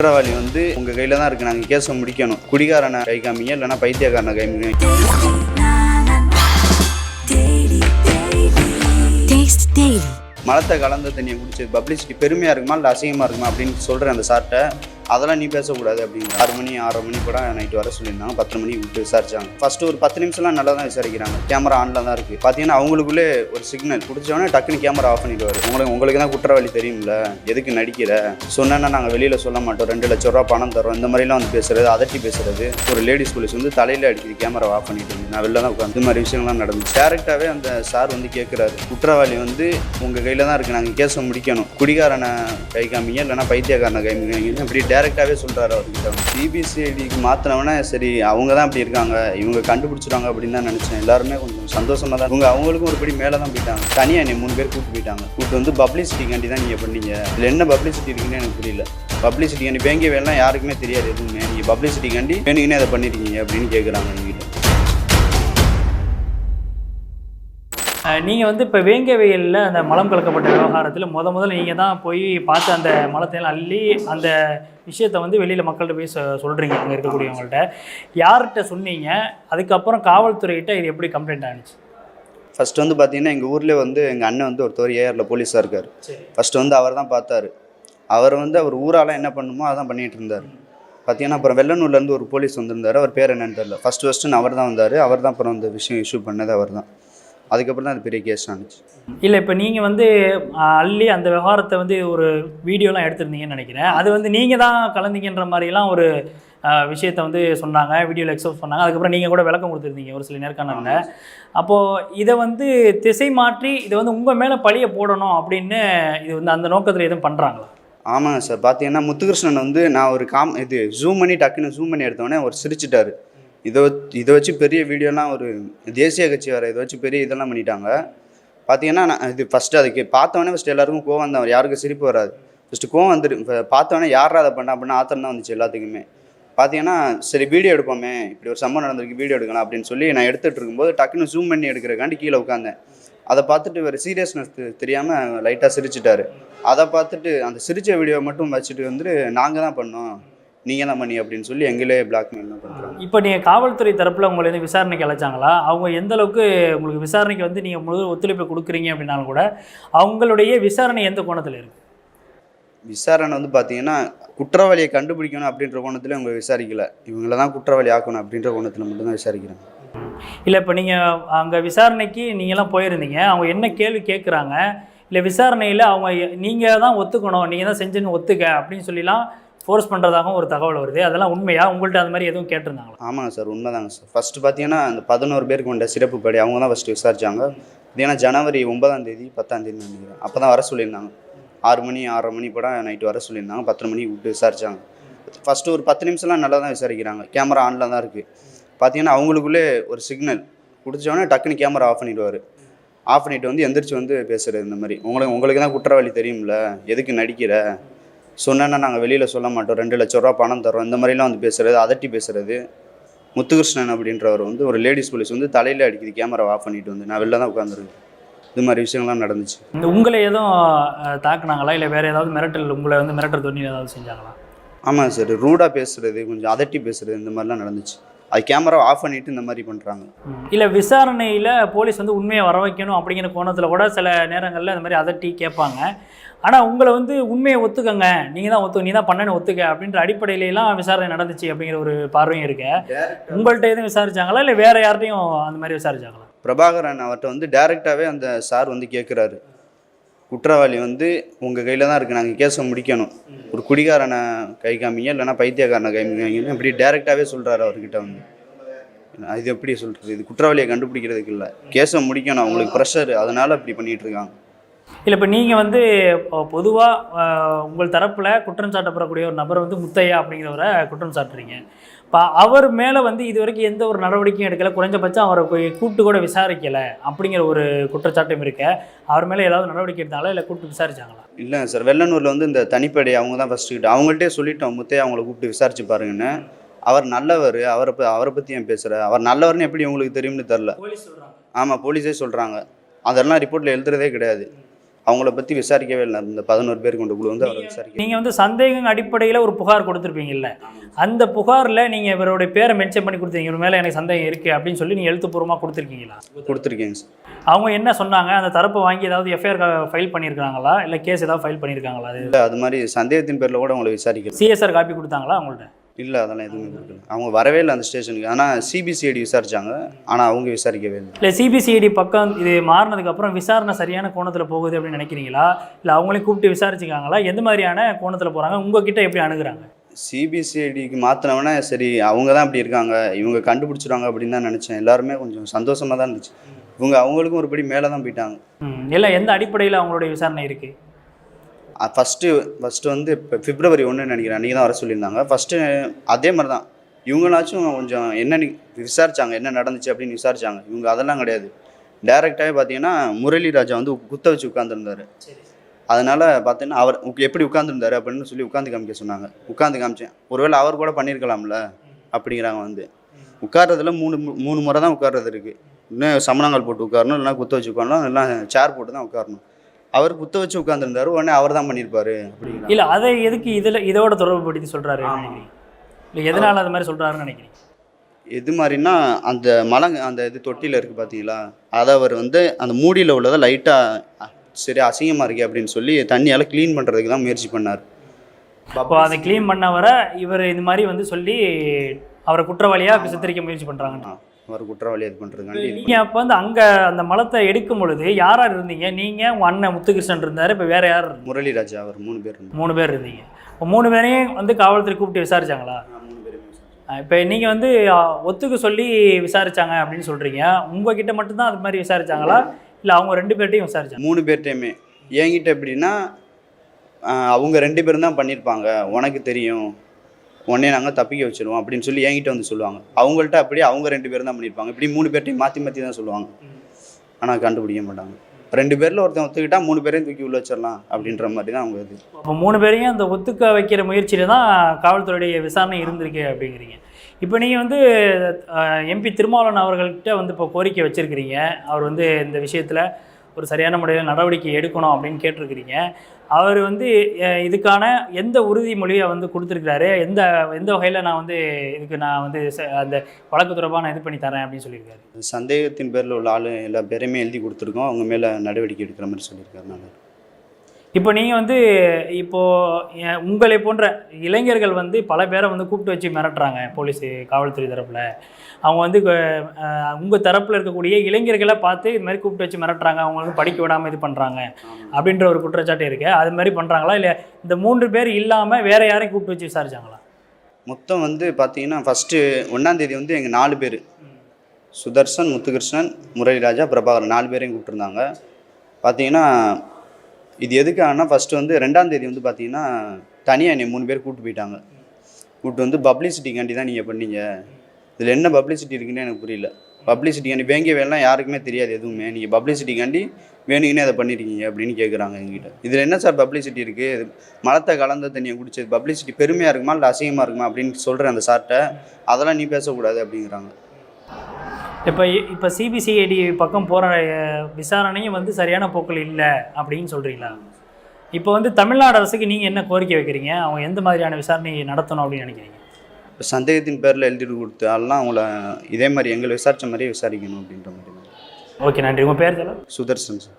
குற்றவாளி வந்து உங்கள் கையில் தான் இருக்குது நாங்கள் கேஸை முடிக்கணும். குடிகாரனை கை காமிங்க இல்லைன்னா பைத்தியக்காரனை கை காமிங்க. மலத்தை கலந்த தண்ணியை குடிச்சு பப்ளிசிட்டி பெருமையாக இருக்குமா இல்லை அசிங்கமாக இருக்குமா அப்படின்னு சொல்கிறேன் அந்த சார்ட்டை அதெல்லாம் நீ பேசக்கூடாது அப்படிங்கிற ஆறு மணி ஆறரை மணி கூட நைட்டு வர சொல்லியிருந்தாங்க. பத்து மணிக்கு விட்டு விசாரிச்சாங்க. ஃபஸ்ட்டு ஒரு பத்து நிமிஷம்லாம் நல்லா தான் விசாரிக்கிறாங்க. கேமரா ஆனில் தான் இருக்குது பார்த்தீங்கன்னா அவங்களுக்குள்ளே ஒரு சிக்னல் பிடிச்சவொடனே டக்குன்னு கேமரா ஆஃப் பண்ணிடுவார். உங்களுக்கு உங்களுக்கு தான் குற்றவாளி தெரியும்ல. எதுக்கு நடிக்கிற? சொன்னேன்னா நாங்கள் வெளியில் சொல்ல மாட்டோம். ரெண்டு லட்ச ரூபா பணம் தரோம் இந்த மாதிரிலாம் வந்து பேசுறது அதட்டி பேசுறது. ஒரு லேடிஸ் போலீஸ் வந்து தலையில் அடிக்குது கேமரா ஆஃப் பண்ணிட்டு நான் வெளில தான் உட்காந்து இந்த மாதிரி விஷயங்கள்லாம் நடந்துச்சு. டேரெக்டாகவே அந்த சார் வந்து கேட்குறாரு குற்றவாளி வந்து உங்கள் கையில் தான் இருக்குது நாங்கள் கேஸை முடிக்கணும். குடிகாரனை கை காமிங்க இல்லைன்னா பைத்தியக்காரனை கை காமிங்க இப்படி டேரெக்டாகவே சொல்கிறாரு அவர்கிட்ட சிபிசிஐடிக்கு மாற்றினவனே சரி அவங்க தான் அப்படி இருக்காங்க. இவங்க கண்டுபிடிச்சிருவாங்க அப்படின்னு தான் நினச்சேன். எல்லாருமே கொஞ்சம் சந்தோஷமாக தான் இவங்க அவங்களுக்கும் ஒருபடி மேலே தான் போயிட்டாங்க. தனியாக என்னை மூணு பேர் கூப்பிட்டு போயிட்டாங்க. கூப்பிட்டு வந்து பப்ளிசிட்டிக்காண்டி தான் நீங்கள் பண்ணீங்க. இதில் என்ன பப்ளிசிட்டி இருக்குன்னு எனக்கு புரியல. பப்ளிசிட்டிக்காண்டி பேங்க வேலைலாம் யாருக்குமே தெரியாது எதுவுமே. நீங்கள் பப்ளிசிட்டிக்காண்டி வேணுங்கன்னே அதை பண்ணிருக்கீங்க அப்படின்னு கேட்குறாங்க நீங்கள் வந்து இப்போ வேங்க வெயிலில் அந்த மலம் கலக்கப்பட்ட விவகாரத்தில் முத முதல்ல நீங்கள் தான் போய் பார்த்து அந்த மலத்தையெல்லாம் அள்ளி அந்த விஷயத்தை வந்து வெளியில் மக்கள்கிட்ட போய் சொ சொல்கிறீங்க அங்கே இருக்கக்கூடியவங்கள்ட்ட. யார்கிட்ட சொன்னீங்க? அதுக்கப்புறம் காவல்துறையிட்ட இது எப்படி கம்ப்ளைண்ட் ஆனிச்சு? ஃபர்ஸ்ட் வந்து பார்த்தீங்கன்னா எங்கள் ஊர்லேயே வந்து எங்கள் அண்ணன் வந்து ஒருத்தவர் ஏஆரில் போலீஸாக இருக்கார். ஃபர்ஸ்ட் வந்து அவர் தான் பார்த்தாரு. அவர் வந்து அவர் ஊரால என்ன பண்ணணுமோ அதான் பண்ணிட்டு இருந்தார். பார்த்தீங்கன்னா அப்புறம் வெள்ளனூர்லேருந்து ஒரு போலீஸ் வந்திருந்தார். அவர் பேர் என்னன்னு தெரியல. ஃபர்ஸ்ட் ஃபஸ்ட்டு அவர் தான் வந்தார். அவர் தான் அப்புறம் இந்த விஷயம் இஷ்யூ பண்ணது அவர் தான் அதுக்கப்புறம் தான் அது பெரிய கேஸ் ஆனிச்சு இல்லை இப்போ நீங்கள் வந்து அள்ளி அந்த விவகாரத்தை வந்து ஒரு வீடியோலாம் எடுத்திருந்தீங்கன்னு நினைக்கிறேன். அது வந்து நீங்கள் தான் கலந்தீங்கன்ற மாதிரிலாம் ஒரு விஷயத்தை வந்து சொன்னாங்க. வீடியோவில் எக்ஸப்ட் பண்ணாங்க. அதுக்கப்புறம் நீங்கள் கூட விளக்கம் கொடுத்துருந்தீங்க ஒரு சில நேர்காணலில். அப்போது இதை வந்து திசை மாற்றி இதை வந்து உங்கள் மேலே பழிய போடணும் அப்படின்னு இது வந்து அந்த நோக்கத்தில் எதுவும் பண்ணுறாங்களா ஆமாங்க சார். பார்த்தீங்கன்னா முத்துகிருஷ்ணன் வந்து நான் ஒரு காம் இது ஜூம் பண்ணி டக்குன்னு ஜூம் பண்ணி எடுத்தோடனே அவர் சிரிச்சிட்டாரு. இதை வச்சு இதை வச்சு பெரிய வீடியோலாம் ஒரு தேசிய கட்சி வேறு இதை வச்சு பெரிய இதெல்லாம் பண்ணிட்டாங்க. பார்த்தீங்கன்னா நான் இது ஃபஸ்ட்டு அதுக்கு பார்த்தோன்னே ஃபஸ்ட்டு எல்லாருக்கும் கோவம் தான் யாருக்கும் சிரிப்பு வராது. ஃபஸ்ட்டு கோவம் வந்துட்டு இப்போ பார்த்தோன்னே யாரா அதை பண்ணா அப்படின்னு ஆத்திரம் தான் வந்துச்சு எல்லாத்துக்குமே. பார்த்தீங்கன்னா சரி வீடியோ எடுப்போமே இப்படி ஒரு சம்பவம் நடந்திருக்கு வீடியோ எடுக்கலாம் அப்படின்னு சொல்லி நான் எடுத்துகிட்டு இருக்கும்போது டக்குன்னு ஜூம் பண்ணி எடுக்கிறக்காண்டி கீழே உட்காந்தேன் அதை பார்த்துட்டு ஒரு சீரியஸ்னஸ் தெரியாமல் லைட்டாக சிரிச்சிட்டாரு. அதை பார்த்துட்டு அந்த சிரித்த வீடியோ மட்டும் வச்சுட்டு வந்துட்டு நாங்கள் தான் பண்ணோம். நீங்கள் தான் பண்ணி அப்படின்னு சொல்லி எங்களே பிளாக்மெயில்லாம் பண்ணுறாங்க இப்போ நீங்கள் காவல்துறை தரப்பில் உங்களை வந்து விசாரணைக்கு அழைச்சாங்களா? அவங்க எந்த அளவுக்கு உங்களுக்கு விசாரணைக்கு வந்து நீங்கள் முழு ஒத்துழைப்பு கொடுக்குறீங்க அப்படின்னாலும் கூட அவங்களுடைய விசாரணை எந்த கோணத்தில் இருக்குது விசாரணை வந்து பார்த்தீங்கன்னா குற்றவாளியை கண்டுபிடிக்கணும் அப்படின்ற கோணத்தில் அவங்க விசாரிக்கல. இவங்கள தான் குற்றவாளி ஆக்கணும் அப்படின்ற கோணத்தில் மட்டும்தான் விசாரிக்கிறாங்க. இல்லை இப்போ நீங்கள் அங்கே விசாரணைக்கு நீங்களாம் போயிருந்தீங்க. அவங்க என்ன கேள்வி கேட்குறாங்க இல்லை விசாரணையில் அவங்க நீங்கள் தான் ஒத்துக்கணும் நீங்கள் தான் செஞ்சுன்னு ஒத்துக்க அப்படின்னு சொல்லிலாம் ஃபோர்ஸ் பண்ணுறதாகவும் ஒரு தகவல் வருது. அதெல்லாம் உண்மையா? உங்கள்கிட்ட அது மாதிரி எதுவும் கேட்டிருந்தாங்களா? ஆமாங்க சார் உண்மைதாங்க சார். ஃபஸ்ட்டு பார்த்தீங்கன்னா அந்த பதினோரு பேருக்கு கொண்ட சிறப்பு படி அவங்க தான் ஃபஸ்ட்டு விசாரிச்சாங்க. ஏன்னா ஜனவரி ஒன்பதாம் தேதி பத்தாம் தேதி நினைக்கிறேன். அப்போ தான் வர சொல்லியிருந்தாங்க. ஆறு மணி ஆறரை மணி கூட நைட்டு வர சொல்லியிருந்தாங்க. பத்து மணிக்கு விட்டு விசாரிச்சாங்க. ஃபஸ்ட்டு ஒரு பத்து நிமிஷம்லாம் நல்லா தான் விசாரிக்கிறாங்க. கேமரா ஆனில் தான் இருக்குது பார்த்தீங்கன்னா அவங்களுக்குள்ளே ஒரு சிக்னல் பிடிச்சவொடனே டக்குன்னு கேமரா ஆஃப் பண்ணிவிடுவார் ஆஃப் பண்ணிட்டு வந்து எந்திரிச்சு வந்து பேசுகிறது இந்த மாதிரி. உங்களுக்கு உங்களுக்கு தான் குற்றவாளி தெரியும்ல? எதுக்கு நடிக்கிற? சொன்னேன்னா நாங்கள் வெளியில் சொல்ல மாட்டோம். ரெண்டு லட்ச ரூபா பணம் தரோம் இந்த மாதிரிலாம் வந்து பேசுறது அதட்டி பேசுறது. முத்துகிருஷ்ணன் அப்படின்றவர் வந்து ஒரு லேடிஸ் போலீஸ் வந்து தலையில் அடிக்குது கேமரா ஆஃப் பண்ணிட்டு வந்து. நான் வெளில தான் உட்காந்துருக்கேன் இது மாதிரி விஷயங்கள்லாம் நடந்துச்சு. இந்த உங்களை எதுவும் தாக்குனாங்களா? இல்லை வேறு ஏதாவது மிரட்டல் உங்களை வந்து மிரட்டல் தொண்ணி ஏதாவது செஞ்சாங்களா? ஆமாம் சார். ரூடாக பேசுறது கொஞ்சம் அதட்டி பேசுறது இந்த மாதிரிலாம் நடந்துச்சு. அது கேமரா ஆஃப் பண்ணிட்டு இந்த மாதிரி பண்ணுறாங்க இல்லை விசாரணையில் போலீஸ் வந்து உண்மையை வர வைக்கணும் அப்படிங்கிற கோணத்தில் கூட சில நேரங்களில் இந்த மாதிரி அதட்டி கேட்பாங்க. ஆனால் உங்களை வந்து உண்மையை ஒத்துக்கங்க. நீங்கள் தான் ஒத்து நீ தான் பண்ணனு ஒத்துக்க அப்படின்ற அடிப்படையிலலாம் விசாரணை நடந்துச்சு அப்படிங்கிற ஒரு பார்வையும் இருக்கு. உங்கள்கிட்ட எதுவும் விசாரிச்சாங்களா? இல்லை வேற யார்ட்டையும் அந்த மாதிரி விசாரிச்சாங்களா? பிரபாகரன் அவர்கிட்ட வந்து டைரெக்டாகவே அந்த சார் வந்து கேட்குறாரு குற்றவாளி வந்து உங்கள் கையில் தான் இருக்குது நாங்கள் கேஸை முடிக்கணும். ஒரு குடிகாரனை கை காமிங்க இல்லைன்னா பைத்தியக்காரனை கை காமிங்கன்னு இப்படி டேரெக்டாகவே சொல்கிறாரு அவர்கிட்ட வந்து. நான் இது எப்படி சொல்கிறது இது குற்றவாளியை கண்டுபிடிக்கிறதுக்கு இல்லை. கேஸை முடிக்கணும். அவங்களுக்கு ப்ரெஷர் அதனால் இப்படி பண்ணிகிட்ருக்காங்க இருக்காங்க. இல்லை இப்போ நீங்கள் வந்து பொதுவாக உங்கள் தரப்பில் குற்றம் சாட்டப்படக்கூடிய ஒரு நபர் வந்து முத்தையா அப்படிங்கிறவரை குற்றம் சாட்டுறீங்க. இப்போ அவர் மேலே வந்து இது வரைக்கும் எந்த ஒரு நடவடிக்கையும் எடுக்கலை. குறைஞ்சபட்சம் அவரை போய் கூப்பிட்டு கூட விசாரிக்கலை அப்படிங்கிற ஒரு குற்றச்சாட்டும் இருக்க. அவர் மேலே ஏதாவது நடவடிக்கை எடுத்தாங்களா? இல்லை கூப்பிட்டு விசாரிச்சாங்களா? இல்லைங்க சார் வெள்ளனூரில் வந்து இந்த தனிப்படை அவங்க தான் ஃபஸ்ட்டு அவங்கள்ட்டே சொல்லிட்டோம் முத்தையா அவங்கள கூப்பிட்டு விசாரிச்சு பாருங்கன்னு. அவர் நல்லவர் அவரை அவரை பற்றி ஏன் பேசுகிற அவர் நல்லவர்னு எப்படி உங்களுக்கு தெரியும்னு தெரில ஆமாம் போலீஸே சொல்கிறாங்க அதெல்லாம் ரிப்போர்ட்டில் எழுதுறதே கிடையாது. அவங்கள பற்றி விசாரிக்கவே இல்லை. இந்த பதினோரு பேர் கொண்ட குழு வந்து அவரை விசாரிக்க நீங்கள் வந்து சந்தேகம் அடிப்படையில் ஒரு புகார் கொடுத்துருப்பீங்கல்ல. அந்த புகாரில் நீங்கள் இவருடைய பேரை மென்ஷன் பண்ணி கொடுத்தீங்க. இவர் மேலே எனக்கு சந்தேகம் இருக்குது அப்படின்னு சொல்லி நீங்கள் எழுத்துப்பூர்வமாக கொடுத்துருக்கீங்களா? கொடுத்துருக்கேங்க சார். அவங்க என்ன சொன்னாங்க? அந்த தரப்பை வாங்கி ஏதாவது எஃப்ஐஆர் ஃபைல் பண்ணியிருக்காங்களா இல்லை கேஸ் ஏதாவது ஃபைல் பண்ணியிருக்காங்களா அது இல்லை அது மாதிரி சந்தேகத்தின் பேரில் கூட அவங்கள விசாரிக்கல. சிஎஸ்ஆர் காப்பி கொடுத்தாங்களா அவங்கள்ட்ட? இல்லை அதெல்லாம் எதுவுமே கொடுக்கல. அவங்க வரவே இல்லை அந்த ஸ்டேஷனுக்கு. ஆனால் சிபிசிஐடி விசாரிச்சாங்க. ஆனால் அவங்க விசாரிக்கவே இல்லை. இல்லை சிபிசிஐடி பக்கம் இது மாறினதுக்கு அப்புறம் விசாரணை சரியான கோணத்தில் போகுது அப்படின்னு நினைக்கிறீங்களா? இல்லை அவங்களையும் கூப்பிட்டு விசாரிச்சுக்காங்களா எந்த மாதிரியான கோணத்தில் போகிறாங்க உங்ககிட்ட எப்படி அணுகுறாங்க? சிபிசிஐடிக்கு மாற்றினவனே சரி அவங்க தான் அப்படி இருக்காங்க. இவங்க கண்டுபிடிச்சிருவாங்க அப்படின்னு தான் நினச்சேன். எல்லாருமே கொஞ்சம் சந்தோஷமாக தான் இருந்துச்சு. இவங்க அவங்களுக்கும் ஒருபடி மேலே தான் போயிட்டாங்க. இல்லை எந்த அடிப்படையில் அவங்களுடைய விசாரணை இருக்குது ஃபஸ்ட்டு ஃபஸ்ட்டு வந்து இப்போ பிப்ரவரி ஒன்று நினைக்கிறேன். அன்றைக்கி தான் வர சொல்லியிருந்தாங்க. ஃபஸ்ட்டு அதே மாதிரி தான் இவங்களாச்சும் கொஞ்சம் என்ன விசாரித்தாங்க என்ன நடந்துச்சு அப்படின்னு விசாரித்தாங்க இவங்க அதெல்லாம் கிடையாது. டேரெக்டாகவே பார்த்தீங்கன்னா முரளி ராஜா வந்து குத்த வச்சு உட்காந்துருந்தாரு அதனால் பார்த்தீங்கன்னா அவர் எப்படி உட்காந்துருந்தாரு அப்படின்னு சொல்லி உட்காந்து காமிக்க சொன்னாங்க. உட்காந்து காமிச்சேன் ஒருவேளை அவர் கூட பண்ணியிருக்கலாம்ல? அப்படிங்கிறாங்க வந்து. உட்கார்றதுல மூணு மு- மூணு முறை தான் உட்கார்றது இருக்குது இன்னும் சமணங்கால் போட்டு உட்காரணும் இல்லைனா குத்த வச்சு உட்காரணும் இல்லைனா சேர் போட்டு தான் உட்காரணும். அவர் குத்த வச்சு உட்காந்துருந்தாரு உடனே அவர் தான் பண்ணியிருப்பாரு இல்லை அதை எதுக்கு இதில் இதோட தொடர்பு படுத்தி சொல்கிறாரு இல்லை எதனால் அது மாதிரி சொல்கிறாருன்னு நினைக்கிறீங்க? எது மாதிரின்னா அந்த மலங்க அந்த இது தொட்டியில் இருக்குது பார்த்தீங்களா அதை அவர் வந்து அந்த மூடியில் உள்ளதை லைட்டாக சரி அசிங்கமாக இருக்கே அப்படின்னு சொல்லி தண்ணியால் க்ளீன் பண்ணுறதுக்கு தான் முயற்சி பண்ணார். அப்போ அதை க்ளீன் பண்ண வர இவர் இது மாதிரி வந்து சொல்லி அவரை குற்றவாளியாக சித்தரிக்க முயற்சி பண்ணுறாங்க அவர் குற்றவாளி இது பண்ணுறதுக்காண்டி நீங்கள் அப்போ வந்து அங்கே அந்த மலத்தை எடுக்கும் பொழுது யார் யார் இருந்தீங்க? நீங்கள் உங்கள் அண்ணன் முத்துகிருஷ்ணன் இருந்தார் இப்போ வேறு யார்? இருந்தாங்க? முரளி ராஜா அவர் மூணு பேர் மூணு பேர் இருந்தீங்க. இப்போ மூணு பேரையும் வந்து காவல்துறை கூப்பிட்டு விசாரிச்சாங்களா? இப்போ நீங்கள் வந்து ஒத்துக்க சொல்லி விசாரிச்சாங்க அப்படின்னு சொல்கிறீங்க உங்ககிட்ட மட்டும்தான் அது மாதிரி விசாரிச்சாங்களா? இல்லை அவங்க ரெண்டு பேர்ட்டையும் விசாரிச்சாங்க? மூணு பேர்ட்டையுமே. என்கிட்ட எப்படின்னா அவங்க ரெண்டு பேரும் தான் பண்ணியிருப்பாங்க. உனக்கு தெரியும். உடனே நாங்கள் தப்பிக்க வச்சிருவோம் அப்படின்னு சொல்லி என்கிட்ட வந்து சொல்லுவாங்க. அவங்கள்ட்ட அப்படியே அவங்க ரெண்டு பேரும் தான் பண்ணியிருப்பாங்க இப்படி மூணு பேர்ட்டையும் மாற்றி மாற்றி தான் சொல்லுவாங்க. ஆனால் கண்டுபிடிக்க மாட்டாங்க. ரெண்டு பேரில் ஒருத்தன் ஒத்துக்கிட்டா மூணு பேரையும் தூக்கி உள்ள வச்சிடலாம் அப்படின்ற மாதிரி தான் அவங்க இது. இப்போ மூணு பேரையும் அந்த ஒத்துக்க வைக்கிற முயற்சியில் தான் காவல்துறையுடைய விசாரணை இருந்திருக்கு அப்படிங்கிறீங்க. இப்போ நீங்கள் வந்து எம்பி திருமாவளவன் அவர்கள்ட்ட வந்து இப்போ கோரிக்கை வச்சுருக்கிறீங்க. அவர் வந்து இந்த விஷயத்தில் ஒரு சரியான முறையில் நடவடிக்கை எடுக்கணும் அப்படின்னு கேட்டிருக்கிறீங்க. அவர் வந்து இதுக்கான எந்த உறுதிமொழியை வந்து கொடுத்துருக்கிறாரு? எந்த எந்த வகையில் நான் வந்து இதுக்கு நான் வந்து ச- அந்த வழக்கு தொடர்பாக நான் இது பண்ணி தரேன் அப்படின்னு சொல்லியிருக்காரு. சந்தேகத்தின் பேரில் உள்ள ஆளு எல்லா பேரையுமே எழுதி கொடுத்துருக்கோம். அவங்க மேலே நடவடிக்கை எடுக்கிற மாதிரி சொல்லியிருக்காரு. நான் இப்போ நீங்கள் வந்து இப்போது உங்களை போன்ற இளைஞர்கள் வந்து பல பேரை வந்து கூப்பிட்டு வச்சு மிரட்டுறாங்க போலீஸ் காவல்துறை தரப்பில். அவங்க வந்து உங்கள் தரப்பில் இருக்கக்கூடிய இளைஞர்களை பார்த்து இது மாதிரி கூப்பிட்டு வச்சு மிரட்டுறாங்க அவங்க வந்து படிக்க விடாமல் இது பண்ணுறாங்க அப்படின்ற ஒரு குற்றச்சாட்டு இருக்கு. அது மாதிரி பண்ணுறாங்களா இல்லை இந்த மூன்று பேர் இல்லாமல் வேற யாரையும் கூப்பிட்டு வச்சு விசாரிச்சாங்களா? மொத்தம் வந்து பார்த்தீங்கன்னா ஃபஸ்ட்டு ஒன்றாந்தேதி வந்து எங்கள் நாலு பேர். சுதர்சன் முத்துகிருஷ்ணன் முரளிராஜா பிரபாகரன். நாலு பேரையும் கூப்பிட்டுருந்தாங்க. பார்த்தீங்கன்னா இது எதுக்காகனா ஃபஸ்ட்டு வந்து ரெண்டாம் தேதி வந்து பார்த்தீங்கன்னா தனியாக என்னை மூணு பேர் கூப்பிட்டு போயிட்டாங்க. கூப்பிட்டு வந்து பப்ளிசிட்டிக்காண்டி தான் நீங்கள் பண்ணீங்க. இதில் என்ன பப்ளிசிட்டி இருக்குன்னு எனக்கு புரியல. பப்ளிசிட்டிக்காண்டி வேங்கிய வேலைலாம் யாருக்குமே தெரியாது எதுவுமே. நீங்கள் பப்ளிசிட்டிக்காண்டி வேணுங்கன்னே அதை பண்ணியிருக்கீங்க அப்படின்னு கேட்குறாங்க எங்ககிட்ட இதில் என்ன சார் பப்ளிசிட்டி இருக்குது மலத்தை கலந்த தண்ணியை குடிச்சது பப்ளிசிட்டி பெருமையாக இருக்குமா இல்லை அசிங்கமாக இருக்குமா அப்படின்னு சொல்கிறேன் அந்த சார்கிட்ட அதெல்லாம் நீ பேசக்கூடாது அப்படிங்கிறாங்க. இப்போ இப்போ சிபிசிஐடி பக்கம் போகிற விசாரணையும் வந்து சரியான போக்கில் இல்லை அப்படின்னு சொல்கிறீங்களா இப்போ வந்து தமிழ்நாடு அரசுக்கு நீங்கள் என்ன கோரிக்கை வைக்கிறீங்க? அவங்க எந்த மாதிரியான விசாரணை நடத்தணும் அப்படின்னு நினைக்கிறீங்க? இப்போ சந்தேகத்தின் பேரில் எழுதிட்டு கொடுத்து அதெல்லாம் அவங்கள இதே மாதிரி எங்களை விசாரித்த மாதிரியே விசாரிக்கணும் அப்படின்ற மாதிரி ஓகே நன்றி. உங்கள் பேர் சுதர்சன் சார்.